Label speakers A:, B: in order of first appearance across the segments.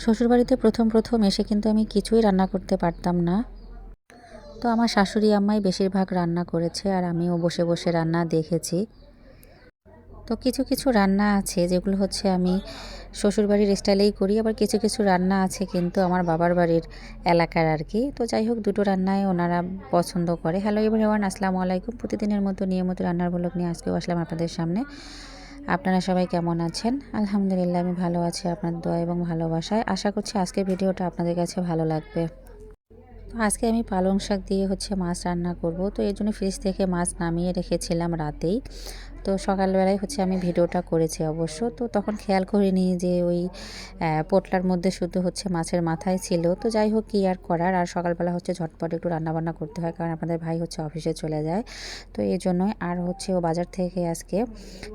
A: শ্বশুরবাড়িতে প্রথম প্রথম এসে কিন্তু আমি কিছুই রান্না করতে পারতাম না। তো আমার শাশুড়ি আম্মাই বেশিরভাগ রান্না করেছে আর আমিও বসে বসে রান্না দেখেছি। তো কিছু কিছু রান্না আছে যেগুলো হচ্ছে আমি শ্বশুরবাড়ির স্টাইলেই করি, আবার কিছু কিছু রান্না আছে কিন্তু আমার বাবার বাড়ির এলাকার আর কি তো যাই হোক, দুটো রান্নায় ওনারা পছন্দ করে। হ্যালো এভরিওয়ান আসসালামু আলাইকুম। প্রতিদিনের মতো নিয়মিত রান্নার ব্লগ নিয়ে আজকেও আসলাম আপনাদের সামনে। আপনারা সবাই কেমন আছেন? আলহামদুলিল্লাহ, আমি ভালো আছি আপনার দোয়া এবং ভালোবাসায়। আশা করছি আজকের ভিডিওটা আপনাদের কাছে ভালো লাগবে। আজকে আমি পালং শাক দিয়ে হচ্ছে মাছ রান্না করব। তো এর জন্য ফ্রিজ থেকে মাছ নামিয়ে রেখেছিলাম রাতেই। তো সকালবেলায় হচ্ছে আমি ভিডিওটা করেছি অবশ্য। তো তখন খেয়াল করিনি যে ওই পোটলার মধ্যে শুধু হচ্ছে মাছের মাথায় ছিল। তো যাই হোক, কী আর করার? আর সকালবেলা হচ্ছে ঝটপট একটু রান্নাবান্না করতে হয়, কারণ আপনাদের ভাই হচ্ছে অফিসে চলে যায়। তো এই জন্যই আর হচ্ছে ও বাজার থেকে আজকে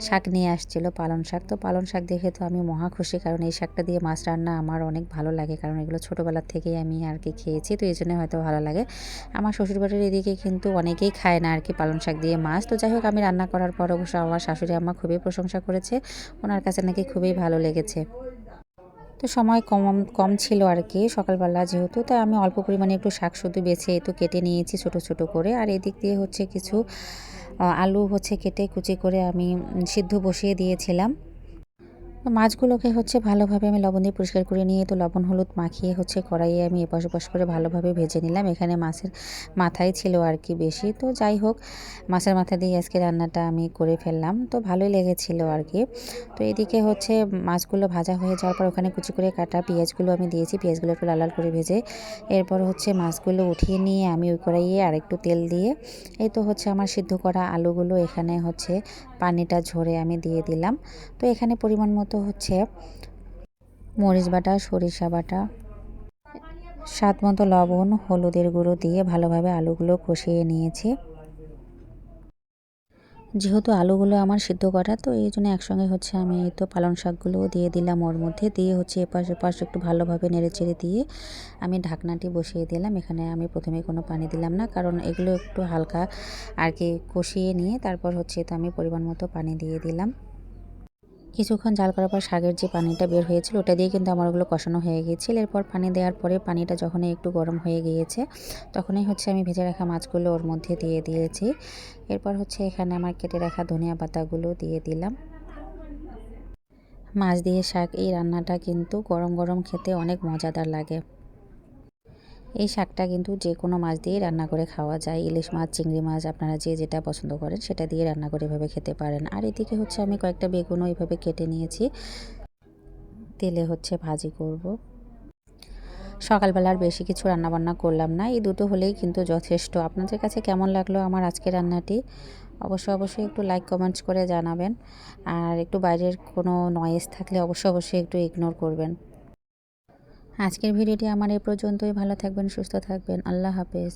A: শাক নিয়ে আসছিল পালন শাক। তো পালন শাক দেখে তো আমি মহা খুশি, কারণ এই শাকটা দিয়ে মাছ রান্না আমার অনেক ভালো লাগে, কারণ এগুলো ছোটোবেলার থেকেই আমি আর কি খেয়েছি। তো এই জন্য হয়তো ভালো লাগে। আমার শ্বশুরবাড়ির এদিকে কিন্তু অনেকেই খায় না আর কি পালন শাক দিয়ে মাছ। তো যাই হোক, আমি রান্না করার পর অবশ্য আমার শাশুড়ি আম্মা খুবই প্রশংসা করেছে। ওনার কাছে নাকি খুবই ভালো লেগেছে। তো সময় কম কম ছিল আর কি সকালবেলা যেহেতু, তাই আমি অল্প পরিমাণে একটু শাক শুধু বেছে একটু কেটে নিয়েছি ছোট ছোট করে। আর এদিক দিয়ে হচ্ছে কিছু আলু হচ্ছে কেটে কুচি করে আমি সিদ্ধ বসিয়ে দিয়েছিলাম। তো মাছগুলোকে হচ্ছে ভালোভাবে আমি লবণ দিয়ে পরিষ্কার করে নিয়ে তো লবণ, হলুদ মাখিয়ে হচ্ছে কড়াইয়ে আমি এপাশ ওপাশ করে ভালোভাবে ভেজে নিলাম। এখানে মাছের মাথায় ছিল আর কি বেশি। তো যাই হোক, মাছের মাথা দিয়ে আজকে রান্নাটা আমি করে ফেললাম। তো ভালোই লেগেছিল আর কি। তো এদিকে হচ্ছে মাছগুলো ভাজা হয়ে যাওয়ার পর ওখানে কুচি করে কাটা পেঁয়াজগুলো আমি দিয়েছি। পেঁয়াজগুলো একটু লাল লাল করে ভেজে এরপর হচ্ছে মাছগুলো উঠিয়ে নিয়ে আমি ওই কড়াইয়ে আর একটু তেল দিয়ে এই তো হচ্ছে আমার সিদ্ধ করা আলুগুলো এখানে হচ্ছে পানিটা ঝরে আমি দিয়ে দিলাম। তো এখানে পরিমাণ মতো হচ্ছে মরিচ বাটা, সরিষা বাটা। স্বাদ মতো লবণ, হলুদের গুঁড়ো দিয়ে ভালোভাবে আলুগুলো কষিয়ে নিয়েছি। যেহেতু আলুগুলো আমার সিদ্ধ করা, তো এই জন্য একসঙ্গে হচ্ছে আমি এই তো পালং শাকগুলোও দিয়ে দিলাম ওর মধ্যে। দিয়ে হচ্ছে এপাশ এপাশ একটু ভালোভাবে নেড়ে চেড়ে দিয়ে আমি ঢাকনাটি বসিয়ে দিলাম। এখানে আমি প্রথমে কোনো পানি দিলাম না, কারণ এগুলো একটু হালকা আর কি কষিয়ে নিয়ে তারপর হচ্ছে তো আমি পরিমাণ মতো পানি দিয়ে দিলাম। কিছুক্ষণ জাল করার পর শাকের যে পানিটা বের হয়েছিল, ওটা দিয়ে কিন্তু আমার ওগুলো কষানো হয়ে গিয়েছিল এরপর পানি দেওয়ার পরে পানিটা যখনই একটু গরম হয়ে গিয়েছে, তখনই হচ্ছে আমি ভেজে রাখা মাছগুলো ওর মধ্যে দিয়ে দিয়েছি। এরপর হচ্ছে এখানে আমার কেটে রাখা ধনিয়া পাতাগুলো দিয়ে দিলাম। মাছ দিয়ে শাক, এই রান্নাটা কিন্তু গরম গরম খেতে অনেক মজাদার লাগে। এই শাকটা কিন্তু যে কোনো মাছ দিয়ে রান্না করে খাওয়া যায়। ইলিশ মাছ, চিংড়ি মাছ, আপনারা যে যেটা পছন্দ করেন সেটা দিয়ে রান্না করে এভাবে খেতে পারেন। আর এদিকে হচ্ছে আমি কয়েকটা বেগুনও এইভাবে কেটে নিয়েছি। তেলে হচ্ছে ভাজি করব। সকালবেলা আর বেশি কিছু রান্নাবান্না করলাম না। এই দুটো হলেই কিন্তু যথেষ্ট। আপনাদের কাছে কেমন লাগল আমার আজকে রান্নাটি? অবশ্যই অবশ্যই একটু লাইক কমেন্টস করে জানাবেন। আর একটু বাইরের কোনো নয়েজ থাকলে অবশ্যই অবশ্যই একটু ইগনোর করবেন। আজকের ভিডিওটি আমার এই পর্যন্তই। ভালো থাকবেন সুস্থ থাকবেন। আল্লাহ হাফেজ।